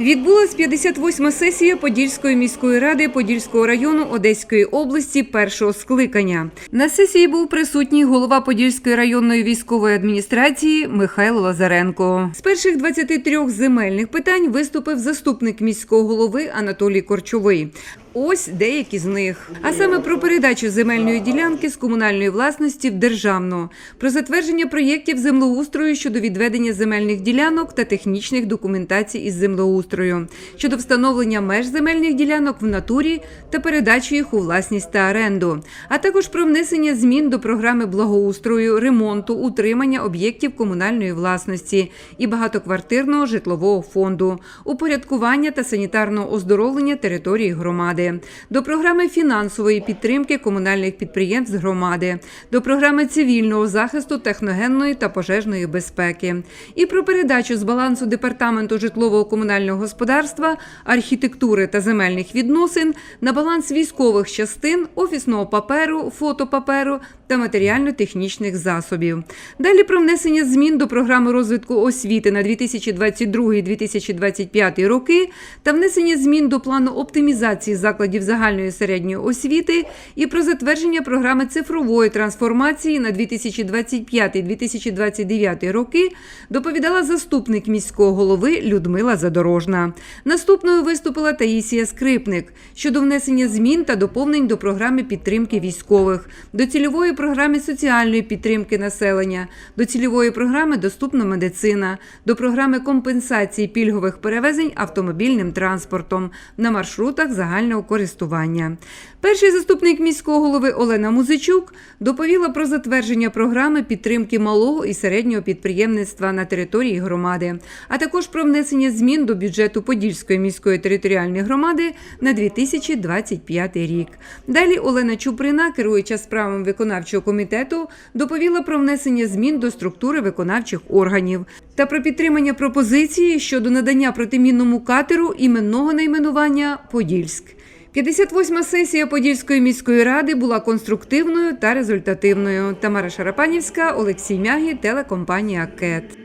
Відбулась 58-ма сесія Подільської міської ради Подільського району Одеської області першого скликання. На сесії був присутній голова Подільської районної військової адміністрації Михайло Лазаренко. З перших 23 земельних питань виступив заступник міського голови Анатолій Корчовий. Ось деякі з них. А саме про передачу земельної ділянки з комунальної власності в державну, про затвердження проєктів землеустрою щодо відведення земельних ділянок та технічних документацій із землеустрою, щодо встановлення меж земельних ділянок в натурі та передачі їх у власність та оренду, а також про внесення змін до програми благоустрою, ремонту, утримання об'єктів комунальної власності і багатоквартирного житлового фонду, упорядкування та санітарного оздоровлення території громади, до програми фінансової підтримки комунальних підприємств громади, до програми цивільного захисту техногенної та пожежної безпеки, і про передачу з балансу департаменту житлово-комунального господарства, архітектури та земельних відносин на баланс військових частин, офісного паперу, фотопаперу та матеріально-технічних засобів. Далі про внесення змін до програми розвитку освіти на 2022-2025 роки та внесення змін до плану оптимізації закладів загальної середньої освіти і про затвердження програми цифрової трансформації на 2025-2029 роки доповідала заступник міського голови Людмила Задорожна. Наступною виступила Таїсія Скрипник щодо внесення змін та доповнень до програми підтримки військових, до цільової програми соціальної підтримки населення, до цільової програми Доступна медицина, до програми компенсації пільгових перевезень автомобільним транспортом на маршрутах загального користування. Перший заступник міського голови Олена Музичук доповіла про затвердження програми підтримки малого і середнього підприємництва на території громади, а також про внесення змін до бюджету Подільської міської територіальної громади на 2025 рік. Далі Олена Чуприна, керуюча справами виконавчого комітету, доповіла про внесення змін до структури виконавчих органів та про підтримання пропозиції щодо надання протимінному катеру іменного найменування Подільськ. 58-ма сесія Подільської міської ради була конструктивною та результативною. Тамара Шарапанівська, Олексій Мягі, телекомпанія КЕТ.